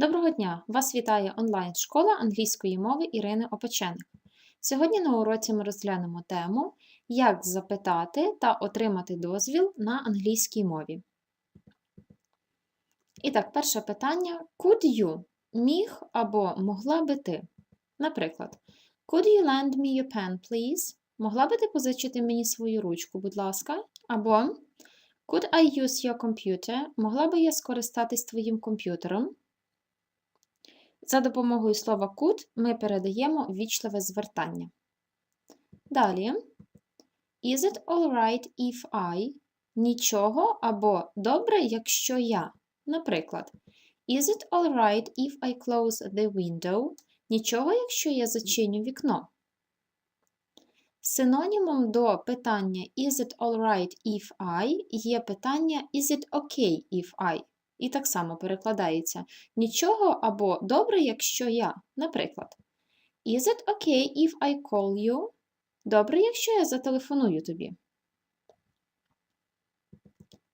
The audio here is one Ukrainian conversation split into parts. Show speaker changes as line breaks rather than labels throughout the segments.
Доброго дня! Вас вітає онлайн-школа англійської мови Ірини Опеченик. Сьогодні на уроці ми розглянемо тему Як запитати та отримати дозвіл на англійській мові. І так, перше питання: Could you? Міг або могла би ти? Наприклад, Could you lend me your pen, please? Могла би ти позичити мені свою ручку, будь ласка? Або Could I use your computer? Могла би я скористатись твоїм комп'ютером? За допомогою слова could ми передаємо ввічливе звертання. Далі. Is it alright if I? Нічого або добре, якщо я. Наприклад, Is it alright if I close the window? Нічого, якщо я зачиню вікно. Синонімом до питання Is it alright if I є питання Is it okay if I? І так само перекладається нічого або добре, якщо я. Наприклад, Is it okay if I call you? Добре, якщо я зателефоную тобі.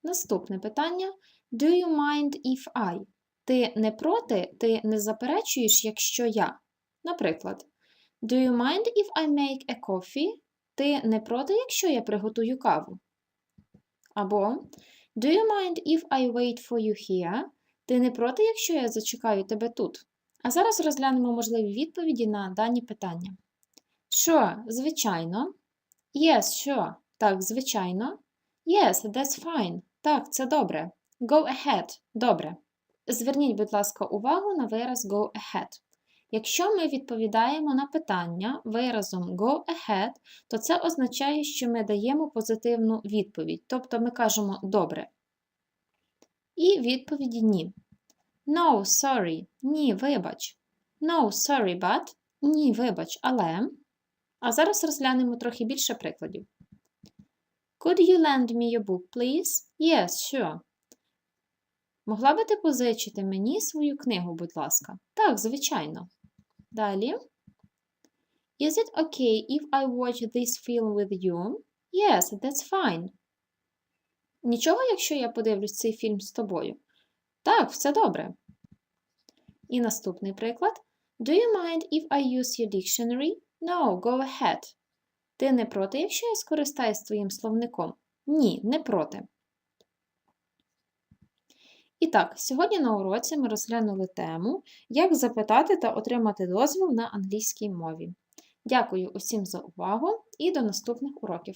Наступне питання. Do you mind if I? Ти не проти, ти не заперечуєш, якщо я. Наприклад, Do you mind if I make a coffee? Ти не проти, якщо я приготую каву. Або Do you mind if I wait for you here? Ти не проти, якщо я зачекаю тебе тут? А зараз розглянемо можливі відповіді на дані питання. Sure, звичайно. Yes, sure. Так, звичайно. Yes, that's fine. Так, це добре. Go ahead. Добре. Зверніть, будь ласка, увагу на вираз go ahead. Якщо ми відповідаємо на питання виразом go ahead, то це означає, що ми даємо позитивну відповідь, тобто ми кажемо добре. І відповіді ні. No, sorry. Ні, вибач. No, sorry, but. Ні, вибач, але. А зараз розглянемо трохи більше прикладів. Could you lend me your book, please? Yes, sure. Могла би ти позичити мені свою книгу, будь ласка? Так, звичайно. Далі. Is it okay if I watch this film with you? Yes, that's fine. Нічого, якщо я подивлюсь цей фільм з тобою? Так, все добре. І наступний приклад. Do you mind if I use your dictionary? No, go ahead. Ти не проти, якщо я скористаюсь твоїм словником? Ні, не проти. І так, сьогодні на уроці ми розглянули тему, як запитати та отримати дозвіл на англійській мові. Дякую усім за увагу і до наступних уроків!